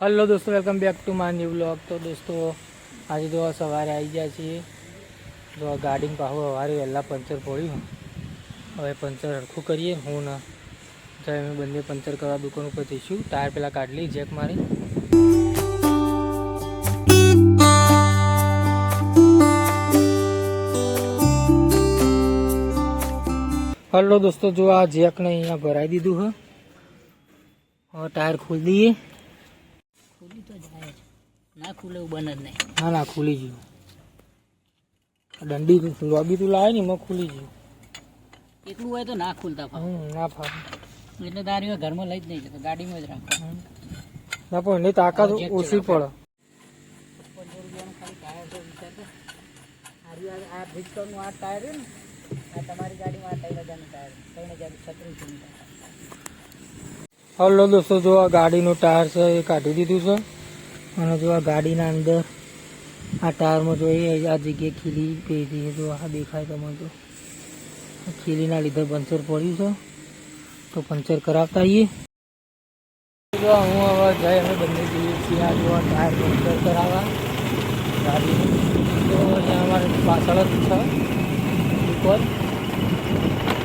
Hello દોસ્તો welcome back to my new blog તો દોસ્તો, આજે તો સવારે આવી ગયા છીએ. તો ગાડીમાં પાછું સવારે વહેલા પંચર પડ્યું હવે પંચર હરખું કરીએ. હું ને તો અમે બંને પંચર કરવા દુકાન ઉપર જઈશું. ટાયર પહેલાં કાઢી લઈ જેક મારી હલો દોસ્તો, જો આ જેકને અહીંયા ભરાઈ દીધું હવે ટાયર ખોલી દઈએ. ખુલી તો જાય ના ખુલે એવું બને જ નહીં. ના ના ખુલી ગયું. દંડી લોબી તું લાવે ને એમાં ખુલી ગયું. એટલું હોય તો ના ખુલતા ફાવે ના ફાવે. એટલે તારી ઘરમાં લઈ જ નહીં જતો ગાડીમાં જ રાખો. હમ. ના પણ એની તાકાત ઓછી પડે. આ રહ્યું આ- ટાયર ને આ તમારી ગાડીમાં આ ત્રણ હજારનું ટાયર ત્રણ હજાર છત્રીસનું ટાયર હલો દોસ્તો, જો આ ગાડીનું ટાયર છે એ કાઢી દીધું છે. અને જો આ ગાડીના અંદર આ ટાયરમાં જોઈએ આ જગ્યાએ ખીલી પેરી જો આ દેખાય તમને જો ખીલીના લીધે પંચર પડ્યું છે. તો પંચર કરાવતા આવીએ. જો હું હવે જઈ અમે બંને જઈએ છીએ આ જો ટાયર પંચર કરાવવા. ગાડીનું તો અહીંયા અમારે પાછળ જ છે દુકાન.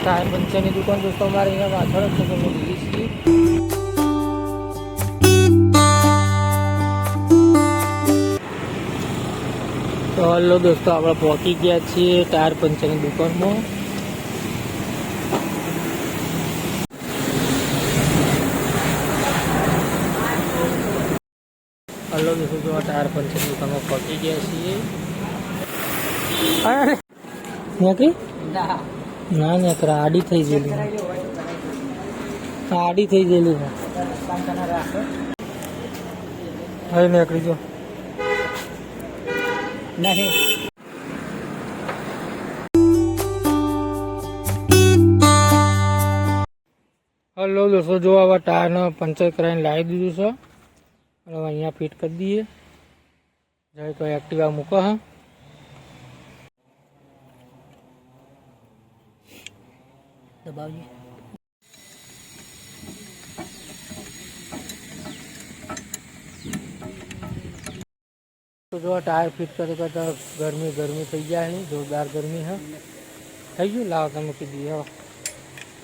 ટાયર પંચરની દુકાન દોસ્તો, અમારે અહીંયા પાછળ જ છે અમે જઈએ છીએ. તો હલો દોસ્તો આપણે પહોંચી ગયા છીએ ટાયર પંચરની દુકાનમાં. હલો દોસ્તો જો ટાયર પંચરની દુકાનમાં પહોંચી ગયા છીએ. ના. ના ના કરા આડી થઈ ગયેલી. આડી થઈ ગયેલી છે. હવે નીકળી જો નહીં. હલો દોસ્તો જો આવા ટાયરને પંચર કરાવીને લાવી દીધું છે. હવે અહીંયા ફિટ કરી દઈએ. જાય તો એક્ટિવા મૂકો હા. દબાવજે. જો ટાયર ફિટ કરતા કરતા ગરમી ગરમી થઈ જાય જોરદાર ગરમી હા. થઈ ગયું? લાવો તમે કીધી હવે